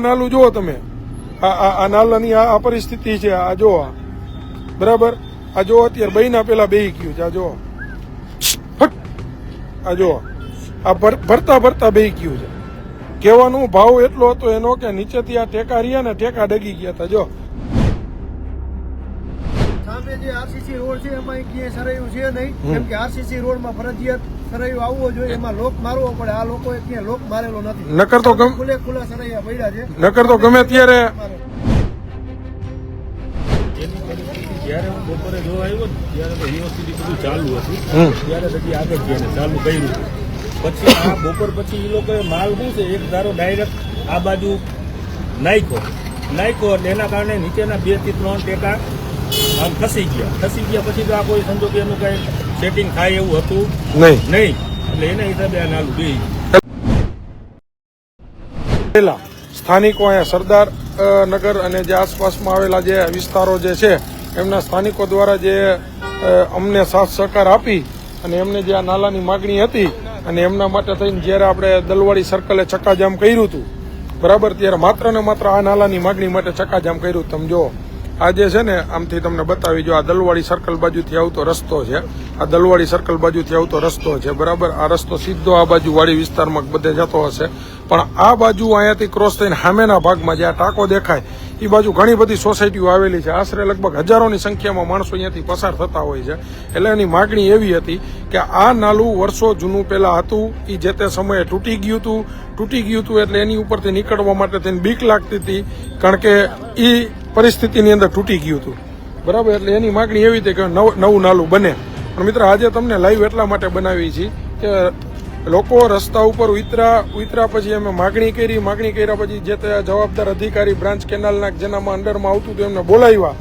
નાલું જુઓ તમે. આ નાલાની આ પરિસ્થિતિ છે, આ જો બરાબર? આ જો અત્યારે બહીના પેલા બેહી ગયું છે, આ જો આ જો આ ભર- ભરતા ભરતા બેહી ગયું છે. કહેવાનું ભાવ એટલો હતો એનો કે નીચેથી આ ટેકા રહ્યા ને ટેકા ડગી ગયા હતા જો સામે જે આરસીસી રોડ છે એમાં ક્યાંય સરાયું છે નહીં. કેમ કે આરસીસી રોડમાં ફરજિયાત સરાયું આવવો જોઈએ એમાં લોક મારવો પડે. આ લોકોએ ક્યાંય લોક મારેલો નથી. નકર તો ખુલે ખુલ્લે ખુલ્લા સરાયા પડ્યા છે. નકર તો ગમે ત્યારે જ્યારે હું બપોરે જોવા આવ્યો ને ત્યારે તો યુનિવર્સિટી બધું ચાલુ હતું. ત્યારે પછી આગળ ગયા ચાલુ કર્યું. પછી આ બપોર પછી એ લોકોએ માલ શું છે એક ધારો ડાયરેક્ટ આ બાજુ નાખ્યો. નાખ્યો એટલે એના કારણે નીચેના બેથી ત્રણ ટેકા આમ ખસી ગયા. ખસી ગયા પછી તો આ કોઈ સંજોગે એનું કઈ સેટિંગ થાય એવું હતું? નહીં. નહીં. એટલે એના હિસાબે આ નાલું બે પહેલા સ્થાનિકો અહીંયા સરદાર નગર અને જે આસપાસમાં આવેલા જે વિસ્તારો જે છે એમના સ્થાનિકો દ્વારા જે અમને સાથ સહકાર આપી અને એમને જે આ નાલાની માગણી હતી અને એમના માટે થઈને જ્યારે આપણે દલવાડી સર્કલે ચક્કાજામ કર્યું હતું બરાબર ત્યારે માત્ર ને માત્ર આ નાલાની માગણી માટે ચક્કાજામ કર્યું તમે જો આ જે છે ને, આમથી તમને બતાવી, જો આ દલવાડી સર્કલ બાજુથી આવતો રસ્તો છે, આ દલવાડી સર્કલ બાજુથી આવતો રસ્તો છે, બરાબર? આ રસ્તો સીધો આ બાજુ વાડી વિસ્તારમાં બધે જતો હશે. પણ આ બાજુ અહીંયાથી ક્રોસ થઈને સામેના ભાગમાં જે આ ટાંકો દેખાય એ બાજુ ઘણી બધી સોસાયટીઓ આવેલી છે. આશરે લગભગ હજારોની સંખ્યામાં માણસો અહીંયાથી પસાર થતા હોય છે. એટલે એની માગણી એવી હતી કે આ નાલું વર્ષો જૂનું પહેલાં હતું એ જે તે સમયે તૂટી ગયું હતું, તૂટી ગયું હતું એટલે એની ઉપરથી નીકળવા માટે તેને બીક લાગતી હતી, કારણ કે એ પરિસ્થિતિની અંદર તૂટી ગયું હતું. બરાબર? એટલે એની માગણી એવી હતી કે નવ- નાલું બને. પણ મિત્ર, આજે તમને લાઈવ એટલા માટે બનાવી છે કે લોકો રસ્તા ઉપર ઉતરા ઉતરા પછી અમે માગણી કરી, માગણી કર્યા પછી જે તે જવાબદાર અધિકારી બ્રાન્ચ કેનાલના જેનામાં અંડરમાં આવતું હતું એમને બોલાવ્યા.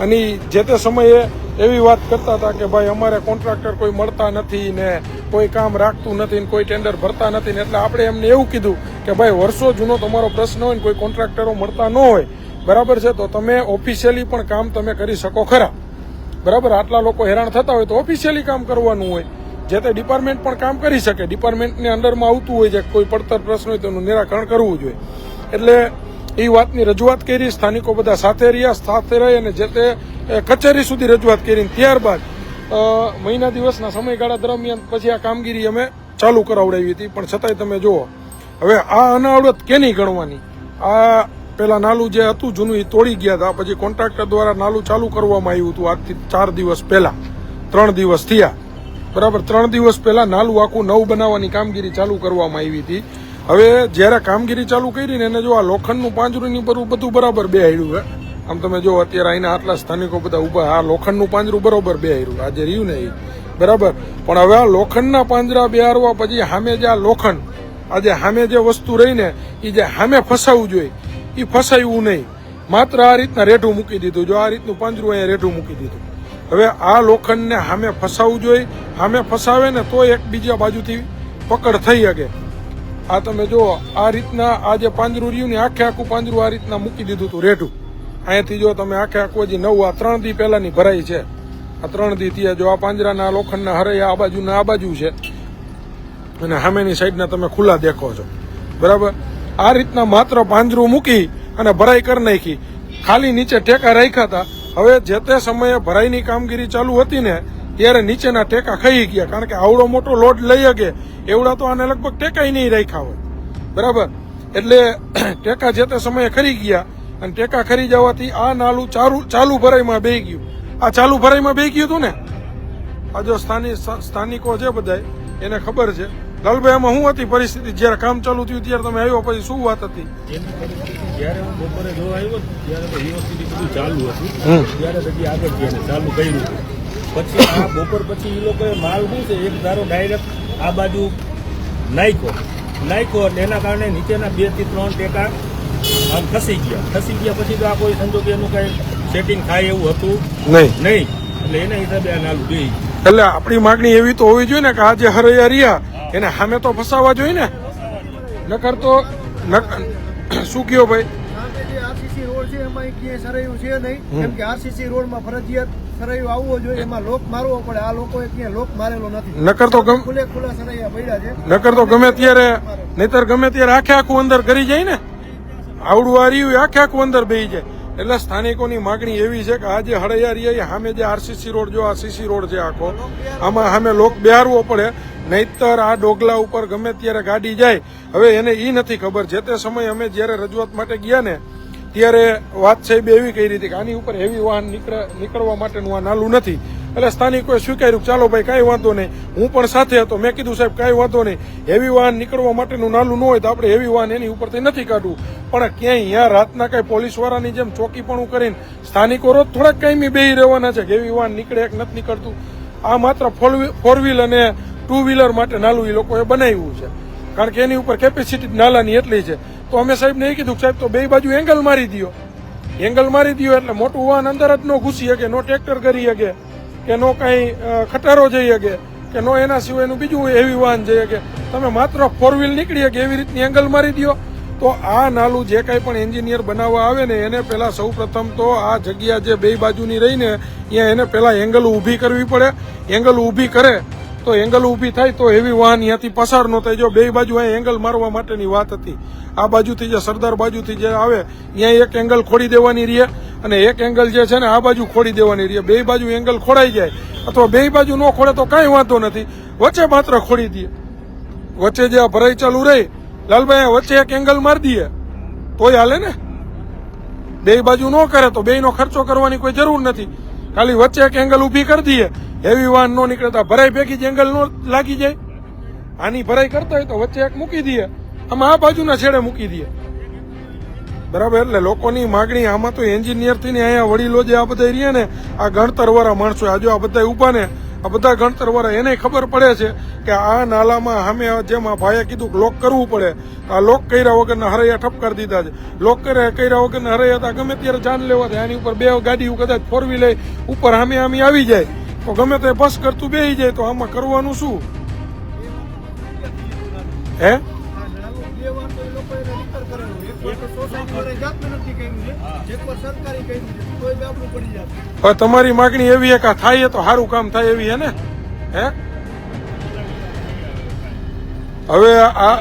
અને જે તે સમયે એવી વાત કરતા હતા કે ભાઈ અમારે કોન્ટ્રાક્ટર કોઈ મળતા નથી ને કોઈ કામ રાખતું નથી ને કોઈ ટેન્ડર ભરતા નથી ને એટલે આપણે એમને એવું કીધું કે ભાઈ વર્ષો જૂનો તમારો પ્રશ્ન હોય ને કોઈ કોન્ટ્રાક્ટરો મળતા ન હોય. બરાબર છે? તો તમે ઓફિશિયલી પણ કામ તમે કરી શકો ખરા. બરાબર? આટલા લોકો હેરાન થતા હોય તો ઓફિશિયલી કામ કરવાનું હોય. જે તે ડિપાર્ટમેન્ટ પણ કામ કરી શકે ડિપાર્ટમેન્ટની અંડરમાં આવતું હોય છે કોઈ પડતર પ્રશ્ન હોય તેનું નિરાકરણ કરવું જોઈએ. એટલે એ વાતની રજૂઆત કરી, સ્થાનિકો બધા સાથે રહ્યા, સાથે રહી અને જે તે કચેરી સુધી રજૂઆત કરી ત્યારબાદ મહિના દિવસના સમયગાળા દરમિયાન પછી આ કામગીરી અમે ચાલુ કરાવડાવી હતી. પણ છતાંય તમે જુઓ, હવે આ અનાવડત કેની ગણવાની? આ પેલા નાલું જે હતું, જૂનું એ તોડી ગયા હતા. પછી કોન્ટ્રાક્ટર દ્વારા નાલું ચાલુ કરવામાં આવ્યું હતું આજથી ચાર દિવસ પહેલા, ત્રણ દિવસ થયા. બરાબર, ત્રણ દિવસ પહેલા નાલું આખું નવું બનાવવાની કામગીરી ચાલુ કરવામાં આવી હતી. હવે જ્યારે કામગીરી ચાલુ કરી ને એને જો આ લોખંડનું પાંજરું પર બધું બરાબર બે છે આમ તમે જો અત્યારે અહીંના આટલા સ્થાનિકો બધા ઊભા આ લોખંડનું પાંજરું બરોબર આવ્યું આજે રહ્યું ને એ. બરાબર. પણ હવે આ લોખંડના પાંજરા બેહારવા પછી સામે જે આ લોખંડ આ જે સામે જે વસ્તુ રહીને એ જે સામે ફસાવવું જોઈએ એ ફસાયું નહીં. માત્ર આ રીતના રેઢું મૂકી દીધું. જો આ રીતનું પાંજરું અહીંયા રેઢું મૂકી દીધું. હવે આ લોખંડને સામે ફસાવવું જોઈએ સામે ફસાવે ને તો એક બીજા બાજુથી પકડ થઈ શકે. આ તમે જુઓ આ રીતના આ જે પાંજરું રહ્યું ને, આખે આખું પાંજરું આ રીતના મૂકી દીધું હતું રેઢું અહીંયાથી જો તમે આખે આખું હજી નવું, આ ત્રણ દી પહેલાની ભરાઈ છે. આ ત્રણ દી થયા, જો આ પાંજરાના લોખંડના હરે આ બાજુના, આ બાજુ છે. અને સામેની સાઈડના તમે ખુલ્લા દેખો છો. બરાબર? આ રીતના માત્ર પાંજરું મૂકી અને ભરાઈ કરી નાખી. ખાલી નીચે ટેકા રાખ્યા હતા. હવે જે તે સમયે ભરાઈની કામગીરી ચાલુ હતી ને, ત્યારે નીચેના ટેકા ખાઈ ગયા. કારણ કે આવડો મોટો લોડ લઈ શકે, એવડા તો આને લગભગ ટેકાઈ નહીં રાખ્યા હોય. બરાબર? એટલે ટેકા જે તે સમયે ખરી ગયા, અને ટેકા ખરી જવાથી આ નાલું ચાલુ ચાલુ ભરાઈમાં બેહી ગયું. આ ચાલુ ભરાઈમાં બેહી ગયું હતું ને? આ જો સ્થાનિક સ્થાનિકો છે બધા એને ખબર છે. લાલભાઈ એમાં શું હતી પરિસ્થિતિ? જ્યારે કામ ચાલુ થયું ત્યારે તમે આવ્યો પછી શું વાત હતી? એની જ્યારે હું બપોરે જોવા આવ્યો ત્યારે તો યુનિવર્સિટી બધું ચાલુ હતું. ત્યારે પછી આગળ ગયા ચાલુ કર્યું. પછી આ બપોર પછી એ લોકોએ માલ શું છે? એક ધારો ડાયરેક્ટ આ બાજુ નાખ્યો. નાખ્યો એટલે એના કારણે નીચેના બેથી ત્રણ ટેકા આમ ખસી ગયા. ખસી ગયા પછી તો આ કોઈ સંજોગ એનું કઈ સેટિંગ થાય એવું હતું નહીં. નહીં. એટલે એના હિસાબે આ નાલું બે એટલે આપણી માગણી એવી તો હોવી જોઈએ ને કે આ જે હરૈયા રહ્યા એને સામે તો ફસાવવા જોઈએ ને? નકર તો શું કયો ભાઈ? આરસીસી રોડ છે એમાં ક્યાંય સરાયું છે નહીં. કેમ કે આરસીસી રોડમાં ફરજિયાત સરાયું આવવો જોઈએ એમાં લોક મારવો પડે. આ લોકોએ ક્યાંય લોક મારેલો નથી. નકર તો ગમ ખુલ્લે સરાયા પડ્યા છે. નકર તો ગમે ત્યારે નહીતર ગમે ત્યારે આખે આખું અંદર કરી જાય ને? આવડું આ રહ્યું આખે આખું અંદર બેહી જાય. એટલે સ્થાનિકોની માગણી એવી છે કે આ જે હળૈયારી સામે જે આરસીસી રોડ જો આરસીસી રોડ છે આખો આમાં સામે લોક બેહારવો પડે. નહીતર આ ડોગલા ઉપર ગમે ત્યારે ગાડી જાય, હવે એને ઈ નથી ખબર. જે તે સમયે અમે જ્યારે રજૂઆત માટે ગયા ને, ત્યારે વાત સાહેબ એવી કહી હતી કે આની ઉપર હેવી વાહન નીકળે, નીકળવા માટેનું આ નાલું નથી. એટલે સ્થાનિકોએ સ્વીકાર્યું ચાલો ભાઈ, કાંઈ વાંધો નહીં. હું પણ સાથે હતો. મેં કીધું, સાહેબ, કાંઈ વાંધો નહીં. હેવી વાહન નીકળવા માટેનું નાલું ન હોય તો આપણે હેવી વાહન એની ઉપરથી નથી કાઢવું. પણ ક્યાંય અહીંયા રાતના કાંઈ પોલીસવાળાની જેમ ચોકીપણું કરીને સ્થાનિકો રોજ થોડાક કાયમી બેહી રહેવાના છે હેવી વાહન નીકળે એક નથી નીકળતું. આ માત્ર ફોર વ્હીલ અને ટુ વ્હીલર માટે નાલું એ લોકોએ બનાવ્યું છે. કારણ કે એની ઉપર કેપેસિટી નાલાની એટલી છે. તો અમે સાહેબને એ કીધું સાહેબ, તો બે બાજુ એંગલ મારી દો એંગલ મારી દો એટલે મોટું વાહન અંદર જ ન ઘૂસી શકે નો ટ્રેક્ટર કરી શકે કે નો કાંઈ ખટારો જઈ શકે કે નો એના સિવાયનું બીજું હેવી વાહન જઈ શકે તમે માત્ર ફોર વ્હીલ નીકળી શકે એવી રીતની એંગલ મારી દો તો આ નાલું જે કાંઈ પણ એન્જિનિયર બનાવવા આવે ને, એને પહેલાં સૌ પ્રથમ તો આ જગ્યા જે બે બાજુની રહીને, અહીંયા એને પહેલાં એંગલ ઊભી કરવી પડે. એંગલ ઊભી કરે તો એંગલ ઊભી થાય તો એવી વાહન અહીંયાથી પસાર ન થાય. જો બે બાજુ અહીં એંગલ મારવા માટેની વાત હતી. આ બાજુથી જે સરદાર બાજુથી જે આવે અહીંયા એક એંગલ ખોડી દેવાની રહે અને એક એંગલ જે છે ને આ બાજુ ખોડી દેવાની રહે. બે બાજુ એંગલ ખોડાઈ જાય અથવા બે બાજુ ન ખોડે તો કાંઈ વાંધો નથી. વચ્ચે માત્ર ખોડી દે. વચ્ચે જે આ ભરાઈ ચાલુ રહી, લાલભાઈ વચ્ચે એક એંગલ મારી દઈએ તોય હાલે ને? બે બાજુ ન કરે તો બેયનો ખર્ચો કરવાની કોઈ જરૂર નથી. ખાલી વચ્ચે એક એંગલ ઊભી કરી દઈએ હેવી વાહન નો નીકળતા ભરાઈ ભેગી જંગલ નો લાગી જાય. આની ભરાઈ કરતા હોય તો વચ્ચે એક મૂકી દઈએ. આમાં આ બાજુના છેડે મૂકી દઈએ. બરાબર? એટલે લોકોની માગણી આમાં તો એન્જિનિયરથી અહીંયા વડીલો જે આ બધા રહ્યા ને, આ ગણતર વાળા માણસો આ જો આ બધા ઊભા ને, આ બધા ગણતર વાળા એને ખબર પડે છે કે આ નાલામાં સામે જેમ આ ભાઈએ કીધું લોક કરવું પડે. આ લોક કર્યા વગરના હરૈયા ઠપકાર દીધા છે. લોક કર્યા કર્યા વગરના હરૈયા ગમે ત્યારે જાન લેવા થાય, આની ઉપર બે ગાડી કદાચ ફોર વ્હીલર ઉપર સામે આમી આવી જાય. તો ગમે તે બસ કરતું બેસી જાય તો આમાં કરવાનું શું? હે? તમારી માગણી એવી એક થાય તો સારું કામ થાય એવી હે ને? હે? હવે આ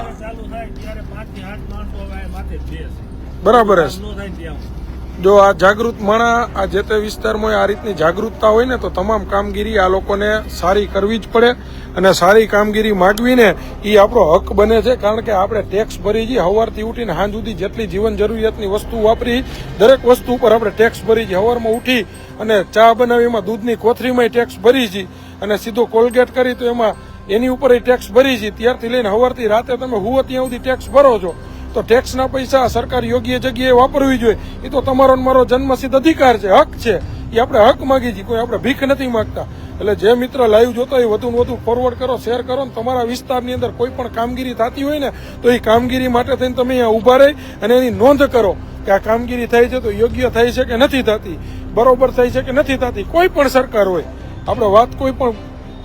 બરાબર છે જો આ જાગૃત માણા આ જે તે વિસ્તારમાં આ રીતની જાગૃતતા હોય ને તો તમામ કામગીરી આ લોકોને સારી કરવી જ પડે અને સારી કામગીરી માગવીને એ આપણો હક બને છે. કારણ કે આપણે ટેક્સ ભરી જઈએ સવારથી ઉઠીને સાંજ સુધી જેટલી જીવન જરૂરિયાતની વસ્તુ વાપરી, દરેક વસ્તુ ઉપર આપણે ટેક્સ ભરી જઈએ હવારમાં ઉઠી અને ચા બનાવીમાં દૂધની કોથરીમાં ટેક્સ ભરી છીએ અને સીધો કોલગેટ કરી તો એમાં એની ઉપર ટેક્સ ભરી છીએ ત્યારથી લઈને સવારથી રાતે તમે હુઓ ત્યાં સુધી ટેક્સ ભરો છો. તો ટેક્સના પૈસા સરકાર યોગ્ય જગ્યાએ વાપરવી જોઈએ. એ તો તમારો મારો જન્મસિદ્ધ અધિકાર છે, હક છે. એ આપણે હક માગી છીએ, કોઈ આપણે ભીખ નથી માંગતા. એટલે જે મિત્ર લાઈવ જોતા હોય વધુ ને વધુ ફોરવર્ડ કરો શેર કરો ને તમારા વિસ્તારની અંદર કોઈ પણ કામગીરી થતી હોય ને, તો એ કામગીરી માટે થઈને તમે અહીંયા ઊભા રહી અને એની નોંધ કરો કે આ કામગીરી થાય છે તો યોગ્ય થાય છે કે નથી થતી. બરોબર થાય છે કે નથી થતી, કોઈ પણ સરકાર હોય. આપણે વાત કોઈ પણ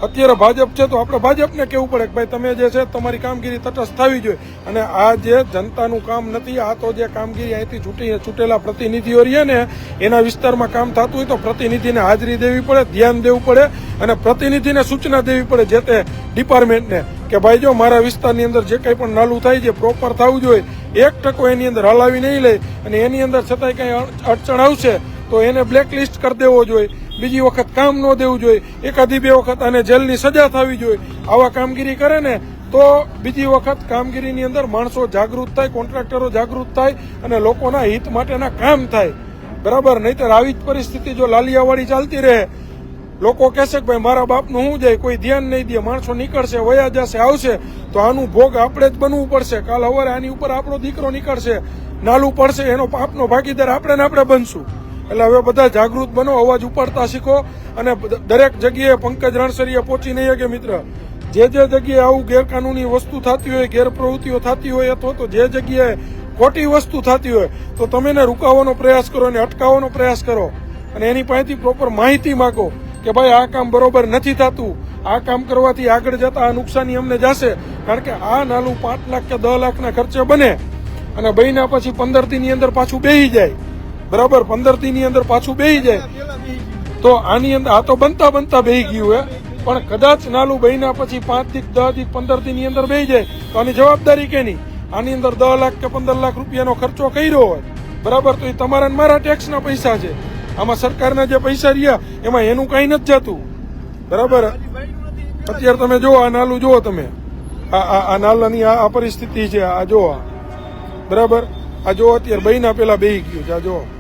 અત્યારે ભાજપ છે તો આપણે ભાજપને કેવું પડે કે ભાઈ તમે જે છે તમારી કામગીરી તટસ્થ થવી જોઈએ. અને આ જે જનતાનું કામ નથી, આ તો જે કામગીરી અહીંથી છૂટી છૂટેલા પ્રતિનિધિઓ રહીએ ને, એના વિસ્તારમાં કામ થતું હોય તો પ્રતિનિધિને હાજરી દેવી પડે, ધ્યાન દેવું પડે અને પ્રતિનિધિને સૂચના દેવી પડે જે તે ડિપાર્ટમેન્ટને કે ભાઈ જો મારા વિસ્તારની અંદર જે કંઈ પણ નાલું થાય છે પ્રોપર થવું જોઈએ. એક ટકો એની અંદર હલાવી નહીં લે અને એની અંદર છતાંય કંઈ અડચણ આવશે તો એને બ્લેકલિસ્ટ કરી દેવો જોઈએ. બીજી વખત કામ ન દેવું જોઈએ. એકાદી બે વખત આને જેલની સજા થવી જોઈએ. આવા કામગીરી કરે ને તો બીજી વખત કામગીરીની અંદર માણસો જાગૃત થાય, કોન્ટ્રાક્ટરો જાગૃત થાય અને લોકોના હિત માટેના કામ થાય. બરાબર? નહીતર આવી જ પરિસ્થિતિ જો લાલિયાવાળી ચાલતી રહે, લોકો કહેશે કે ભાઈ, મારા બાપનું શું જાય? કોઈ ધ્યાન નહીં દે. માણસો નીકળશે, વયા જશે, આવશે. તો આનું ભોગ આપણે જ બનવું પડશે. કાલ સવારે આની ઉપર આપણો દીકરો નીકળશે. નાલું પડશે, એનો પાપનો ભાગીદાર આપણે ને આપણે બનશું. એટલે હવે બધા જાગૃત બનો, અવાજ ઉપાડતા શીખો અને દરેક જગ્યાએ પંકજ રણસરીએ પહોંચી નહીં કે મિત્ર. જે જે જગ્યાએ આવું ગેરકાનૂની વસ્તુ થતી હોય, ગેરપ્રવૃત્તિઓ થતી હોય અથવા તો જે જગ્યાએ ખોટી વસ્તુ થતી હોય, તો તમે એને રૂકાવવાનો પ્રયાસ કરો અને અટકાવવાનો પ્રયાસ કરો. અને એની પાસેથી પ્રોપર માહિતી માગો કે ભાઈ આ કામ બરોબર નથી થતું. આ કામ કરવાથી આગળ જતા આ નુકસાની અમને જશે. કારણ કે આ નાલું પાંચ લાખ કે દસ લાખના ખર્ચે બને અને બન્યા પછી પંદરની અંદર પાછું બેહી જાય. બરાબર? પંદરની અંદર પાછું બેહી જાય. તો આની અંદર આ તો બનતા બનતા બેહી ગયું હે. પણ કદાચ નાલું બન્યા પછી પાંચથી દસથી પંદરની અંદર બેહી જાય. તો આની જવાબદારી કેની? આની અંદર દસ લાખ કે પંદર લાખ રૂપિયાનો ખર્ચો કર્યો હોય. બરાબર? તો એ તમારા મારા ટેક્સના પૈસા છે. આમાં સરકારના જે પૈસા રહ્યા, એમાં એનું કાંઈ નથી જતું. બરાબર? અત્યારે તમે જુઓ, આ નાલું જુઓ તમે. આ આ નાલાની આ પરિસ્થિતિ છે. આ જો. બરાબર? આ જો અત્યારે બહીના પેલા બેહી ગયું છે. આ ફટ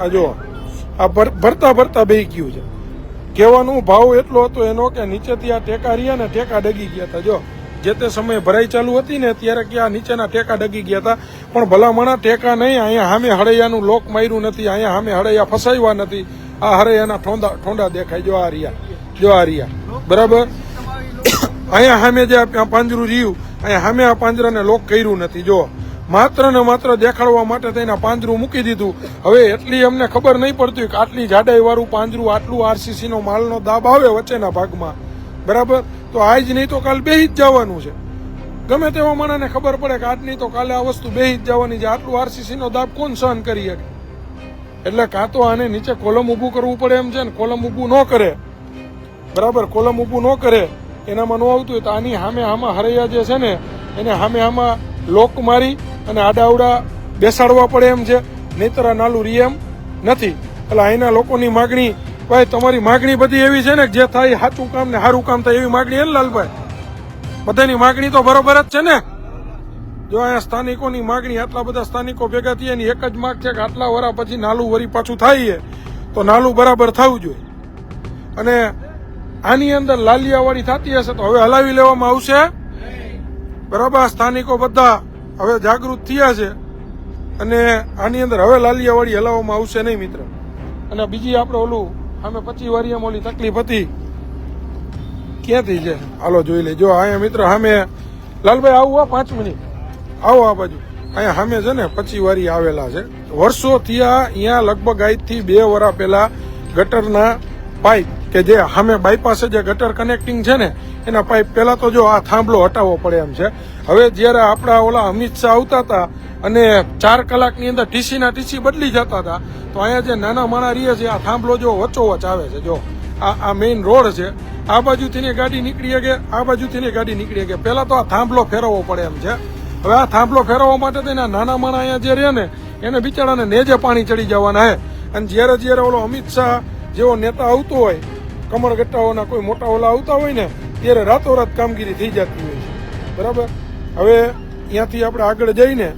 આ જો, આ ભર- ભરતા ભરતા બે ગયું છે. કહેવાનું ભાવ એટલો હતો એનો કે નીચેથી આ ટેકા રહ્યા ને ટેકા ડગી ગયા હતા. જો, જે તે સમયે ભરાઈ ચાલુ હતી ને ત્યારે કે આ નીચેના ટેકા ડગી ગયા હતા. પણ ભલામણા ટેકા નહીં, અહીંયા સામે હળૈયાનું લોક માર્યું નથી, અહીંયા સામે હળૈયા ફસાવ્યા નથી. આ હળૈયાના ઠોંડા ઠોંડા દેખાય. જો આ રહ્યા, જો આ રહ્યા. બરાબર? અહીંયા સામે જે પાંજરું રહ્યું, અહીંયા સામે આ પાંજરાને લોક કર્યું નથી. જો માત્ર ને માત્ર દેખાડવા માટે તેના પાંજરું મૂકી દીધું. હવે એટલી અમને ખબર નહીં પડતી કે આટલી જાડાઈ વાળું પાંજરું, આટલું આરસીસી નો માલનો દાબ આવે વચ્ચેના ભાગમાં. બરાબર? તો આજ નહીં તો કાલ બેહી જ જવાનું છે. ગમે તેવા માણસને ખબર પડે કે આજ નહીં તો કાલે આ વસ્તુ બેહી જ જવાની છે. આટલું આરસીસી નો દાબ કોણ સહન કરી શકે? એટલે કાં તો આને નીચે કોલમ ઊભું કરવું પડે એમ છે ને કોલમ ઊભું ન કરે. બરાબર? કોલમ ઊભું ન કરે. એનામાં ન આવતું હોય તો આની સામે આમાં હરૈયા જે છે ને, એને સામે આમાં લોક મારી અને આડાવડા બેસાડવા પડે એમ છે. નહીતર આ નાલું રીએમ નથી. એટલે અહીંના લોકોની માગણી, ભાઈ, તમારી માગણી બધી એવી છે ને જે થાય સાચું કામ ને સારું કામ થાય એવી માગણી ને લાલભાઈ? બધાની માગણી તો બરોબર જ છે ને? જો અહીંયા સ્થાનિકોની માગણી આટલા બધા સ્થાનિકો ભેગા થઈ એની એક જ માગ છે કે આટલા વરા પછી નાલું વરી પાછું થાય તો નાલું બરાબર થવું જોઈએ. અને આની અંદર લાલિયાવાળી થતી હશે તો હવે હલાવી લેવામાં આવશે? બરાબર સ્થાનિકો બધા હવે જાગૃત થયા છે અને આની અંદર હવે લાલિયાવાળી હલાવવામાં આવશે નહીં મિત્ર. અને બીજી આપણે ઓલું અમે પચી વારિયામાં ઓલી તકલીફ હતી. ક્યાંથી છે? હાલો જોઈ લેજો. અહીંયા મિત્ર સામે લાલભાઈ આવું આ પાંચ મિનિટ. આવો આ બાજુ. અહીંયા સામે છે ને પચી વારી આવેલા છે. વર્ષો થયા, અહીંયા લગભગ આજથી બે વરા પહેલા ગટરના પાઇપ કે જે સામે બાયપાસે જે ગટર કનેક્ટિંગ છે ને, એના પાઇપ પહેલા તો જો આ થાંભલો હટાવવો પડે એમ છે. હવે જ્યારે આપણા ઓલા અમિત શાહ આવતા હતા અને ચાર કલાકની અંદર ટીસીના ટીસી બદલી જતા હતા, તો અહીંયા જે નાના માણા રહીએ છે, આ થાંભલો જો વચ્ચોવચ આવે છે, જો. આ આ મેઇન રોડ છે. આ બાજુથી ગાડી નીકળી કે આ બાજુથી ગાડી નીકળી શકે. પહેલા તો આ થાંભલો ફેરવવો પડે એમ છે. હવે આ થાંભલો ફેરવવા માટે તો એના નાના માણા અહીંયા જે રહે ને, એને બિચારાને નેજે પાણી ચડી જવાના હે. અને જ્યારે જ્યારે ઓલો અમિત શાહ જેવો નેતા આવતો હોય કમર ગટ્ટાઓના કોઈ મોટા ઓલા આવતા હોય ને, ત્યારે રાતોરાત કામગીરી થઈ જતી હોય છે. બરાબર? હવે અહીંયાથી આપણે આગળ જઈને